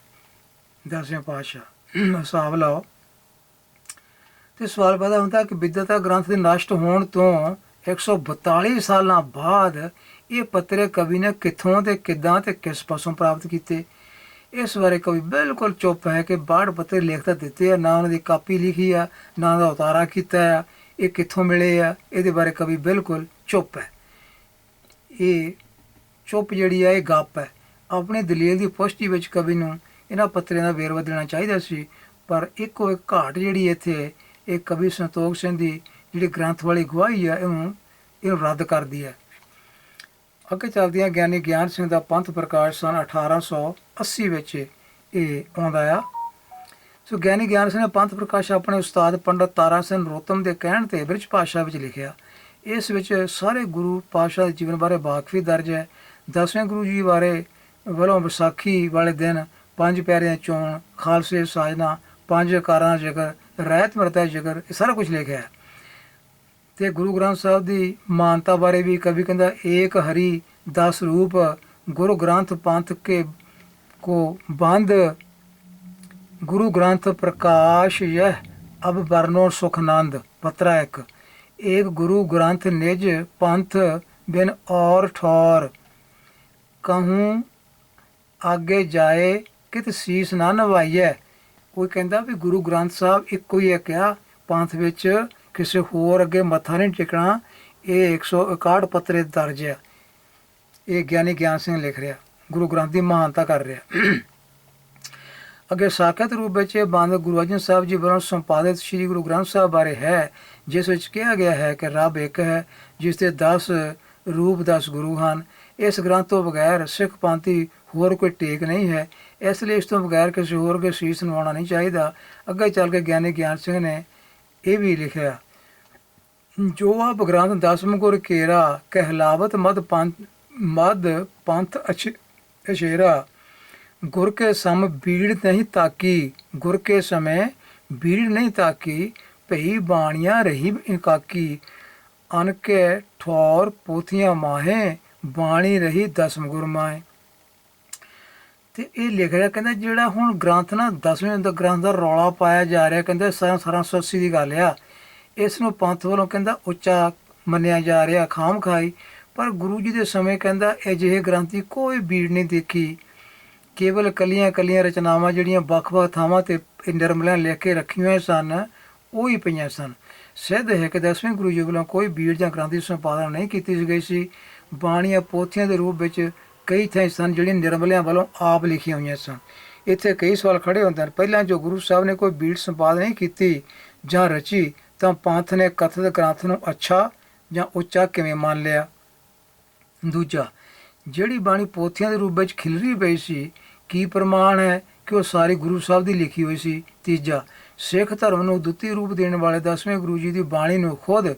ਦਸਵੇਂ ਪਾਤਸ਼ਾਹ। ਹਿਸਾਬ ਲਾਓ। ਤੇ ਸਵਾਲ ਪੈਦਾ ਹੁੰਦਾ ਕਿ ਵਿਦਿਅਤਾ ਗ੍ਰੰਥ ਦੇ ਨਸ਼ਟ ਹੋਣ ਤੋਂ 142 ਸਾਲਾਂ ਬਾਅਦ ਇਹ ਪੱਤਰ ਕਵੀ ਨੇ ਕਿੱਥੋਂ ਤੇ ਕਿੱਦਾਂ ਤੇ ਕਿਸ ਪਾਸੋਂ ਪ੍ਰਾਪਤ ਕੀਤੇ? ਇਸ ਬਾਰੇ ਕਵੀ ਬਿਲਕੁਲ ਚੁੱਪ ਹੈ ਕਿ ਬਾੜ ਪੱਤਰ ਲਿਖਤਾ ਦਿੱਤੇ ਆ, ਨਾ ਉਹਨਾਂ ਦੀ ਕਾਪੀ ਲਿਖੀ ਆ, ਨਾ ਦਾ ਉਤਾਰਾ ਕੀਤਾ ਆ, ਇਹ ਕਿੱਥੋਂ ਮਿਲੇ ਆ? ਇਹਦੇ ਬਾਰੇ ਕਵੀ ਬਿਲਕੁਲ ਚੁੱਪ ਹੈ। ਇਹ ਚੁੱਪ ਜਿਹੜੀ ਆ, ਇਹ ਗੱਪ ਹੈ। ਆਪਣੇ ਦਲੀਲ ਦੀ ਪੁਸ਼ਟੀ ਵਿੱਚ ਕਵੀ ਨੂੰ ਇਹਨਾਂ ਪੱਤਰਿਆਂ ਦਾ ਵੇਰਵਾ ਦੇਣਾ ਚਾਹੀਦਾ ਸੀ, ਪਰ ਇੱਕੋ ਇੱਕ ਘਾਟ ਜਿਹੜੀ ਇੱਥੇ ਇਹ ਕਵੀ ਸੰਤੋਖ ਸਿੰਘ ਦੀ ਜਿਹੜੀ ਗ੍ਰੰਥ ਵਾਲੀ ਗਵਾਹੀ ਆ, ਇਹਨੂੰ ਇਹ ਰੱਦ ਕਰਦੀ ਹੈ ਅੱਗੇ ਚੱਲਦੀਆਂ ਗਿਆਨੀ ਗਿਆਨ ਸਿੰਘ ਦਾ ਪੰਥ ਪ੍ਰਕਾਸ਼ ਸਨ 1880 ਵਿੱਚ ਇਹ ਆਉਂਦਾ ਆ। ਸੋ ਗਿਆਨੀ ਗਿਆਨ ਸਿੰਘ ਨੇ ਪੰਥ ਪ੍ਰਕਾਸ਼ ਆਪਣੇ ਉਸਤਾਦ ਪੰਡਤ ਤਾਰਾ ਸਿੰਘ ਰੋਤਮ ਦੇ ਕਹਿਣ ਤੇ ਬ੍ਰਿਜ ਭਾਸ਼ਾ ਵਿੱਚ ਲਿਖਿਆ। ਇਸ ਵਿੱਚ ਸਾਰੇ ਗੁਰੂ ਪਾਤਸ਼ਾਹ ਦੇ ਜੀਵਨ ਬਾਰੇ ਵਾਕਫੀ ਦਰਜ ਹੈ। ਦਸਵੇਂ ਗੁਰੂ ਜੀ ਬਾਰੇ ਵੱਲੋਂ ਵਿਸਾਖੀ ਵਾਲੇ ਦਿਨ ਪੰਜ ਪਿਆਰਿਆਂ ਦੀ ਚੋਣ, ਖਾਲਸੇ ਸਾਜਨਾ, ਪੰਜ ਕਾਰਾਂ ਦਾ ਜ਼ਿਕਰ, ਰਹਿਤ ਮਰਤਾ ਜ਼ਿਕਰ, ਇਹ ਸਾਰਾ ਕੁਝ ਲਿਖਿਆ ਹੈ। ਤੇ ਗੁਰੂ ਗ੍ਰੰਥ ਸਾਹਿਬ ਦੀ ਮਾਨਤਾ ਬਾਰੇ ਵੀ ਕਵੀ ਕਹਿੰਦਾ, ਏਕ ਹਰੀ 10 ਰੂਪ ਗੁਰੂ ਗ੍ਰੰਥ ਪੰਥ ਕੇ ਕੋ ਬੰਦ, ਗੁਰੂ ਗ੍ਰੰਥ ਪ੍ਰਕਾਸ਼ ਯਹ ਅਬ ਵਰਨੋ ਸੁਖਨੰਦ ਪਤਰਾ ਇੱਕ, ਏਕ ਗੁਰੂ ਗ੍ਰੰਥ ਨਿਜ ਪੰਥ ਬਿਨ ਔਰ ਠੌਰ, ਕਹੂੰ ਅੱਗੇ ਜਾਏ ਕਿਤ ਸੀਸ ਨਾ ਨਵਾਈਐ। ਕੋਈ ਕਹਿੰਦਾ ਵੀ ਗੁਰੂ ਗ੍ਰੰਥ ਸਾਹਿਬ ਇੱਕੋ ਹੀ ਹੈ ਕਿਹਾ ਪੰਥ ਵਿੱਚ ਕਿਸੇ ਹੋਰ ਅੱਗੇ ਮੱਥਾ ਨਹੀਂ ਟੇਕਣਾ, ਇਹ 161 ਪੱਤਰੇ ਦਰਜ ਆ ਇਹ ਗਿਆਨੀ ਗਿਆਨ ਸਿੰਘ ਲਿਖ ਰਿਹਾ, ਗੁਰੂ ਗ੍ਰੰਥ ਦੀ ਮਹਾਨਤਾ ਕਰ ਰਿਹਾ। ਅੱਗੇ ਸਾਖਤ ਰੂਪ ਵਿੱਚ ਇਹ ਬੰਦ ਗੁਰੂ ਅਰਜਨ ਸਾਹਿਬ ਜੀ ਵੱਲੋਂ ਸੰਪਾਦਿਤ ਸ੍ਰੀ ਗੁਰੂ ਗ੍ਰੰਥ ਸਾਹਿਬ ਬਾਰੇ ਹੈ, ਜਿਸ ਵਿੱਚ ਕਿਹਾ ਗਿਆ ਹੈ ਕਿ ਰੱਬ ਇੱਕ ਹੈ, ਜਿਸ ਦੇ 10 ਰੂਪ 10 ਗੁਰੂ ਹਨ। ਇਸ ਗ੍ਰੰਥ ਤੋਂ ਬਗੈਰ ਸਿੱਖ ਪੰਥੀ ਹੋਰ ਕੋਈ ਟੇਕ ਨਹੀਂ ਹੈ। ਇਸ ਲਈ ਇਸ ਤੋਂ ਬਗੈਰ ਕਿਸੇ ਹੋਰ ਕੇ ਸੀਸ ਨਵਾਉਣਾ ਨਹੀਂ ਚਾਹੀਦਾ। ਅੱਗੇ ਚੱਲ ਕੇ ਗਿਆਨੀ ਗਿਆਨ ਸਿੰਘ ਨੇ ਇਹ ਵੀ ਲਿਖਿਆ ਜੋ ਆ ਗ੍ਰੰਥ ਦਸਮ ਗੁਰ ਕੇਰਾ, ਕਹਿਲਾਵਤ ਮਦ ਪੰਥ ਮਦ ਪੰਥ ਅਸ਼ੇਰਾ ਅਛੇਰਾ, ਗੁਰ ਕੇ ਸਮ ਬੀੜ ਨਹੀਂ ਤਾਕੀ, ਗੁਰ ਕੇ ਸਮੇਂ ਬੀੜ ਨਹੀਂ ਤਾਕੀ, ਭਈ ਬਾਣੀਆਂ ਰਹੀ ਇਕਾਕੀ, ਅਨ ਕੇ ਠੌਰ ਪੋਥੀਆਂ ਮਾਹੇ, ਬਾਣੀ ਰਹੀ ਦਸਮ ਗੁਰ ਮਾਏ ਤੇ ਇਹ ਲਿਖ ਰਿਹਾ, ਕਹਿੰਦਾ ਜਿਹੜਾ ਹੁਣ ਗ੍ਰੰਥ ਨਾ ਦਸਵੇਂ ਦਾ ਗ੍ਰੰਥ ਦਾ ਰੌਲਾ ਪਾਇਆ ਜਾ ਰਿਹਾ, ਕਹਿੰਦੇ ਸਾਰਾ ਸਾਰਾ ਸੱਸੀ ਦੀ ਗੱਲ ਆ। ਇਸ ਨੂੰ ਪੰਥ ਵੱਲੋਂ ਕਹਿੰਦਾ ਉੱਚਾ ਮੰਨਿਆ ਜਾ ਰਿਹਾ, ਖਾਮ ਖਾਈ। ਪਰ ਗੁਰੂ ਜੀ ਦੇ ਸਮੇਂ ਕਹਿੰਦਾ ਅਜਿਹੇ ਗ੍ਰੰਥੀ ਕੋਈ ਬੀੜ ਨਹੀਂ ਦੇਖੀ। ਕੇਵਲ ਕਲੀਆਂ ਕਲੀਆਂ ਰਚਨਾਵਾਂ ਜਿਹੜੀਆਂ ਵੱਖ-ਵੱਖ ਥਾਵਾਂ ਤੇ ਨਿਰਮਲਿਆਂ ਲਿਖ ਕੇ ਰੱਖੀਆਂ ਹੋਈਆਂ ਸਨ, ਉਹ ਹੀ ਪਈਆਂ ਸਨ। ਸਿੱਧ ਹੈ ਕਿ ਦਸਵੇਂ ਗੁਰੂ ਜੀ ਵੱਲੋਂ ਕੋਈ ਬੀੜ ਜਾਂ ਗ੍ਰੰਥ ਦੀ ਸੰਪਾਦਨਾ ਨਹੀਂ ਕੀਤੀ ਗਈ ਸੀ। ਬਾਣੀਆਂ ਪੋਥੀਆਂ ਦੇ ਰੂਪ ਵਿੱਚ ਕਈ ਥਾਂ ਸਨ ਜਿਹੜੀਆਂ ਨਿਰਮਲਿਆਂ ਵੱਲੋਂ ਆਪ ਲਿਖੀਆਂ ਹੋਈਆਂ ਸਨ। ਇੱਥੇ ਕਈ ਸਵਾਲ ਖੜੇ ਹੁੰਦੇ ਹਨ। ਪਹਿਲਾਂ ਜੋ ਗੁਰੂ ਸਾਹਿਬ ਨੇ ਕੋਈ ਬੀੜ ਸੰਪਾਦ ਨਹੀਂ ਕੀਤੀ ਜਾਂ ਰਚੀ, ਤਾਂ ਪੰਥ ਨੇ ਕਥਿਤ ਗ੍ਰੰਥ ਨੂੰ ਅੱਛਾ ਜਾਂ ਉੱਚਾ ਕਿਵੇਂ ਮੰਨ ਲਿਆ? ਦੂਜਾ, ਜਿਹੜੀ ਬਾਣੀ ਪੋਥੀਆਂ ਦੇ ਰੂਪ ਵਿੱਚ ਖਿਲਰੀ ਪਈ ਸੀ, ਕੀ ਪ੍ਰਮਾਣ ਹੈ ਕਿ ਉਹ ਸਾਰੀ ਗੁਰੂ ਸਾਹਿਬ ਦੀ ਲਿਖੀ ਹੋਈ ਸੀ? ਤੀਜਾ, ਸਿੱਖ ਧਰਮ ਨੂੰ ਦੁੱਤੀ ਰੂਪ ਦੇਣ ਵਾਲੇ ਦਸਵੇਂ ਗੁਰੂ ਜੀ ਦੀ ਬਾਣੀ ਨੂੰ ਖੁਦ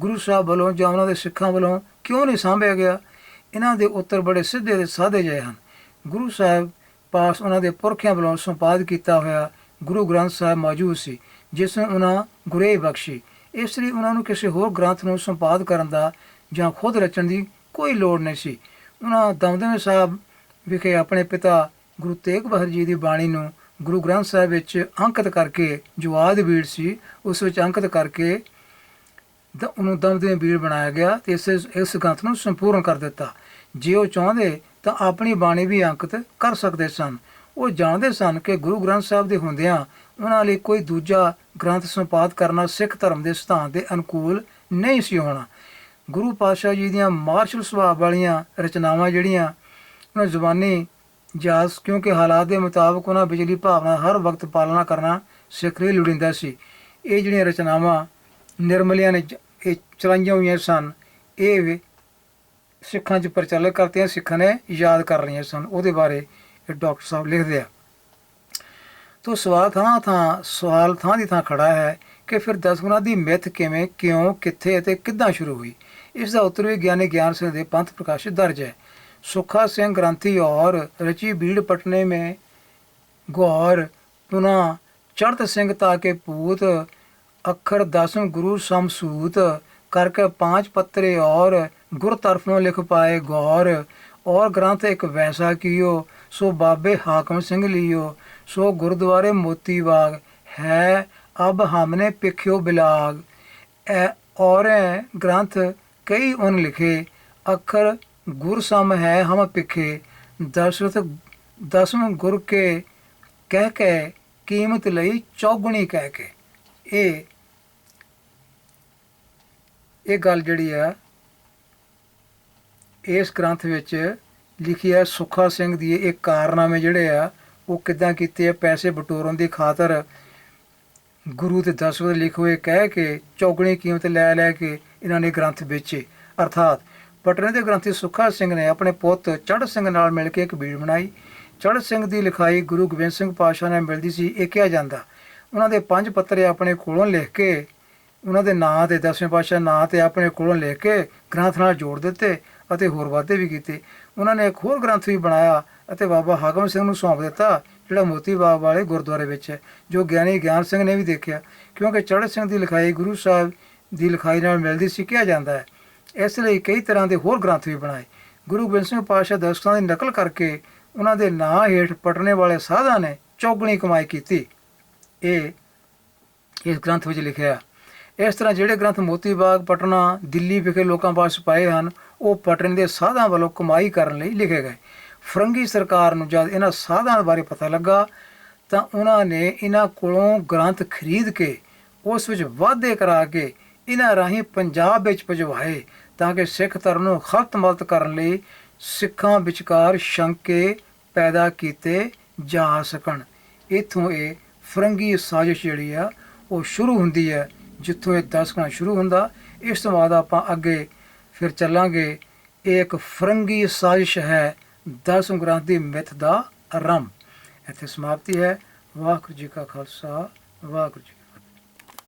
ਗੁਰੂ ਸਾਹਿਬ ਵੱਲੋਂ ਜਾਂ ਉਹਨਾਂ ਦੇ ਸਿੱਖਾਂ ਵੱਲੋਂ ਕਿਉਂ ਨਹੀਂ ਸਾਂਭਿਆ ਗਿਆ? ਇਹਨਾਂ ਦੇ ਉੱਤਰ ਬੜੇ ਸਿੱਧੇ ਤੇ ਸਾਦੇ ਜਿਹੇ ਹਨ। ਗੁਰੂ ਸਾਹਿਬ ਪਾਸ ਉਹਨਾਂ ਦੇ ਪੁਰਖਿਆਂ ਵੱਲੋਂ ਸੰਪਾਦ ਕੀਤਾ ਹੋਇਆ ਗੁਰੂ ਗ੍ਰੰਥ ਸਾਹਿਬ ਮੌਜੂਦ ਸੀ, ਜਿਸ ਨੂੰ ਉਹਨਾਂ ਗੁਰੇ ਬਖਸ਼ੀ। ਇਸ ਲਈ ਉਹਨਾਂ ਨੂੰ ਕਿਸੇ ਹੋਰ ਗ੍ਰੰਥ ਨੂੰ ਸੰਪਾਦ ਕਰਨ ਦਾ ਜਾਂ ਖੁਦ ਰਚਣ ਦੀ ਕੋਈ ਲੋੜ ਨਹੀਂ ਸੀ। ਉਹਨਾਂ ਦਮਦਮੇ ਸਾਹਿਬ ਵਿਖੇ ਆਪਣੇ ਪਿਤਾ ਗੁਰੂ ਤੇਗ ਬਹਾਦਰ ਜੀ ਦੀ ਬਾਣੀ ਨੂੰ ਗੁਰੂ ਗ੍ਰੰਥ ਸਾਹਿਬ ਵਿੱਚ ਅੰਕਿਤ ਕਰਕੇ, ਜੋ ਆਦਿ ਬੀੜ ਸੀ, ਉਸ ਵਿੱਚ ਅੰਕਿਤ ਕਰਕੇ ਉਹਨੂੰ ਦਮਦਮੇ ਬੀੜ ਬਣਾਇਆ ਗਿਆ ਤੇ ਇਸ ਇਸ ਗ੍ਰੰਥ ਨੂੰ ਸੰਪੂਰਨ ਕਰ ਦਿੱਤਾ। ਜੇ ਉਹ ਚਾਹੁੰਦੇ ਤਾਂ ਆਪਣੀ ਬਾਣੀ ਵੀ ਅੰਕਿਤ ਕਰ ਸਕਦੇ ਸਨ। ਉਹ ਜਾਣਦੇ ਸਨ ਕਿ ਗੁਰੂ ਗ੍ਰੰਥ ਸਾਹਿਬ ਦੇ ਹੁੰਦਿਆਂ ਉਹਨਾਂ ਲਈ ਕੋਈ ਦੂਜਾ ਗ੍ਰੰਥ ਸੰਪਾਦ ਕਰਨਾ ਸਿੱਖ ਧਰਮ ਦੇ ਸਿਧਾਂਤ ਦੇ ਅਨੁਕੂਲ ਨਹੀਂ ਸੀ ਹੋਣਾ। ਗੁਰੂ ਪਾਤਸ਼ਾਹ ਜੀ ਦੀਆਂ ਮਾਰਸ਼ਲ ਸੁਭਾਅ ਵਾਲੀਆਂ ਰਚਨਾਵਾਂ ਜਿਹੜੀਆਂ ਉਹਨਾਂ ਜ਼ੁਬਾਨੀ ਜਾਸ ਕਿਉਂਕਿ ਹਾਲਾਤ ਦੇ ਮੁਤਾਬਕ ਉਹਨਾਂ ਬਿਜਲੀ ਭਾਵਨਾ ਹਰ ਵਕਤ ਪਾਲਣਾ ਕਰਨਾ ਸਿੱਖ ਲਈ ਲੋੜੀਂਦਾ ਸੀ। ਇਹ ਜਿਹੜੀਆਂ ਰਚਨਾਵਾਂ ਨਿਰਮਲਿਆਂ ਨੇ ਜ- ਇਹ ਚਲਾਈਆਂ ਹੋਈਆਂ ਸਨ। ਇਹ ਸਿੱਖਾਂ 'ਚ ਪ੍ਰਚਲਿਤ ਕਰਤੀਆਂ ਸਿੱਖਾਂ ਨੇ ਯਾਦ ਕਰ ਰਹੀਆਂ ਸਨ। ਉਹਦੇ ਬਾਰੇ ਇਹ ਡਾਕਟਰ ਸਾਹਿਬ ਲਿਖਦੇ ਆ। ਤੋ ਸਵਾਲ ਥਾਂ ਥਾਂ, ਸਵਾਲ ਥਾਂ ਦੀ ਥਾਂ ਖੜਾ ਹੈ ਕਿ ਫਿਰ ਦਸਗੁਣਾ ਦੀ ਮਿੱਥ ਕਿਵੇਂ, ਕਿਉਂ, ਕਿੱਥੇ ਅਤੇ ਕਿੱਦਾਂ ਸ਼ੁਰੂ ਹੋਈ? ਇਸ ਦਾ ਉੱਤਰ ਵੀ ਗਿਆਨੀ ਗਿਆਨ ਸਿੰਘ ਦੇ ਪੰਥ ਪ੍ਰਕਾਸ਼ਿਤ ਦਰਜ ਹੈ। ਸੁਖਾ ਸਿੰਘ ਗ੍ਰੰਥੀ ਔਰ ਰਚੀ ਬੀੜ ਪਟਨੇ ਮੇ ਗੌਰ ਪੁਨਾ ਚੜਤ ਸਿੰਘ ਤਾਕੇ ਪੂਤ अक्षर दसम गुरु समसूत करके पांच पत्रे और गुर तरफों लिख पाए गौर और ग्रंथ एक वैसा कियो सो बाबे हाकम सिंह लियो सो गुरुद्वारे मोती बाग है अब हमने पिख्यो बिलाग ए और ग्रंथ कई उन लिखे अक्षर गुर सम है हम पिखे दशरथ ਦਸਮ ਗੁਰ ਕੇ ਕਹਿ ਕੇ ਕੀਮਤ ਲਈ ਚੌਗੁਣੀ ਕਹਿ ਕੇ ਇਹ ਇਹ ਗੱਲ ਜਿਹੜੀ ਆ, ਇਸ ਗ੍ਰੰਥ ਵਿੱਚ ਲਿਖੀ ਹੈ ਸੁਖਾ ਸਿੰਘ ਦੀ ਇਹ ਕਾਰਨਾਮੇ ਜਿਹੜੇ ਆ, ਉਹ ਕਿਦਾਂ ਕੀਤੇ ਆ, ਪੈਸੇ ਬਟੋਰਨ ਦੀ ਖਾਤਰ ਗੁਰੂ ਤੇ ਦਸਵਤ ਲਿਖੇ ਹੋਏ ਕਹਿ ਕੇ, ਚੌਗਣੀ ਕੀਮਤ ਲੈ ਲੈ ਕੇ ਇਹਨਾਂ ਨੇ ਗ੍ਰੰਥ ਵੇਚੇ। ਅਰਥਾਤ ਪਟਨੇ ਦੇ ਗ੍ਰੰਥੀ ਸੁਖਾ ਸਿੰਘ ਨੇ ਆਪਣੇ ਪੁੱਤ ਚੜ੍ਹ ਸਿੰਘ ਨਾਲ ਮਿਲ ਕੇ ਇੱਕ ਬੀੜ ਬਣਾਈ। ਚੜ੍ਹ ਸਿੰਘ ਦੀ ਲਿਖਾਈ ਗੁਰੂ ਗੋਬਿੰਦ ਸਿੰਘ ਪਾਤਸ਼ਾਹ ਨੇ ਮਿਲਦੀ ਸੀ, ਇਹ ਕਿਹਾ ਜਾਂਦਾ। ਉਹਨਾਂ ਦੇ ਪੰਜ ਪੱਤਰੇ ਆਪਣੇ ਕੋਲੋਂ ਲਿਖ ਕੇ ਉਹਨਾਂ ਦੇ ਨਾਂ ਤੇ, ਦਸਵੇਂ ਪਾਤਸ਼ਾਹ ਨਾਂ ਤੇ ਆਪਣੇ ਕੋਲੋਂ ਲਿਖ ਕੇ ਗ੍ਰੰਥ ਨਾਲ ਜੋੜ ਦਿੱਤੇ ਅਤੇ ਹੋਰ ਵਾਧੇ ਵੀ ਕੀਤੇ। ਉਹਨਾਂ ਨੇ ਇੱਕ ਹੋਰ ਗ੍ਰੰਥ ਵੀ ਬਣਾਇਆ ਅਤੇ ਬਾਬਾ ਹਾਕਮ ਸਿੰਘ ਨੂੰ ਸੌਂਪ ਦਿੱਤਾ, ਜਿਹੜਾ ਮੋਤੀ ਬਾਗ ਵਾਲੇ ਗੁਰਦੁਆਰੇ ਵਿੱਚ ਹੈ, ਜੋ ਗਿਆਨੀ ਗਿਆਨ ਸਿੰਘ ਨੇ ਵੀ ਦੇਖਿਆ। ਕਿਉਂਕਿ ਚੜ੍ਹ ਸਿੰਘ ਦੀ ਲਿਖਾਈ ਗੁਰੂ ਸਾਹਿਬ ਦੀ ਲਿਖਾਈ ਨਾਲ ਮਿਲਦੀ ਸੀ, ਕਿਹਾ ਜਾਂਦਾ ਹੈ। ਇਸ ਲਈ ਕਈ ਤਰ੍ਹਾਂ ਦੇ ਹੋਰ ਗ੍ਰੰਥ ਵੀ ਬਣਾਏ। ਗੁਰੂ ਗੋਬਿੰਦ ਸਿੰਘ ਪਾਤਸ਼ਾਹ ਦਸਤਾਂ ਦੀ ਨਕਲ ਕਰਕੇ ਉਹਨਾਂ ਦੇ ਨਾਂ ਹੇਠ ਪਟਨੇ ਵਾਲੇ ਸਾਧਾਂ ਨੇ ਚੌਗਣੀ ਕਮਾਈ ਕੀਤੀ। ਇਹ ਇਸ ਗ੍ਰੰਥ ਵਿੱਚ ਲਿਖਿਆ। ਇਸ ਤਰ੍ਹਾਂ ਜਿਹੜੇ ਗ੍ਰੰਥ ਮੋਤੀ ਬਾਗ, ਪਟਨਾ, ਦਿੱਲੀ ਵਿਖੇ ਲੋਕਾਂ ਪਾਸ ਪਾਏ ਹਨ, ਉਹ ਪਟਨ ਦੇ ਸਾਧਾਂ ਵੱਲੋਂ ਕਮਾਈ ਕਰਨ ਲਈ ਲਿਖੇ ਗਏ। ਫਰੰਗੀ ਸਰਕਾਰ ਨੂੰ ਜਦ ਇਹਨਾਂ ਸਾਧਾਂ ਬਾਰੇ ਪਤਾ ਲੱਗਾ, ਤਾਂ ਉਹਨਾਂ ਨੇ ਇਹਨਾਂ ਕੋਲੋਂ ਗ੍ਰੰਥ ਖਰੀਦ ਕੇ, ਉਸ ਵਿੱਚ ਵਾਅਦੇ ਕਰਾ ਕੇ ਇਹਨਾਂ ਰਾਹੀਂ ਪੰਜਾਬ ਵਿੱਚ ਭਜਵਾਏ, ਤਾਂ ਕਿ ਸਿੱਖ ਧਰਮ ਨੂੰ ਖਤਮਤ ਕਰਨ ਲਈ ਸਿੱਖਾਂ ਵਿਚਕਾਰ ਸ਼ੰਕੇ ਪੈਦਾ ਕੀਤੇ ਜਾ ਸਕਣ। ਇਥੋਂ ਇਹ ਫਰੰਗੀ ਸਾਜ਼ਿਸ਼ ਜਿਹੜੀ ਆ, ਉਹ ਸ਼ੁਰੂ ਹੁੰਦੀ ਹੈ। ਜਿੱਥੋਂ ਇਹ ਦਸਕਣਾ ਸ਼ੁਰੂ ਹੁੰਦਾ, ਇਸ ਤੋਂ ਬਾਅਦ ਆਪਾਂ ਅੱਗੇ ਫਿਰ ਚੱਲਾਂਗੇ। ਇਹ ਇੱਕ ਫਰੰਗੀ ਸਾਜ਼ਿਸ਼ ਹੈ ਦਸਮ ਗ੍ਰੰਥ ਦੀ ਮਿੱਥ ਦਾ ਆਰੰਭ। ਇੱਥੇ ਸਮਾਪਤੀ ਹੈ। ਵਾਹਿਗੁਰੂ ਜੀ ਕਾ ਖਾਲਸਾ, ਵਾਹਿਗੁਰੂ ਜੀ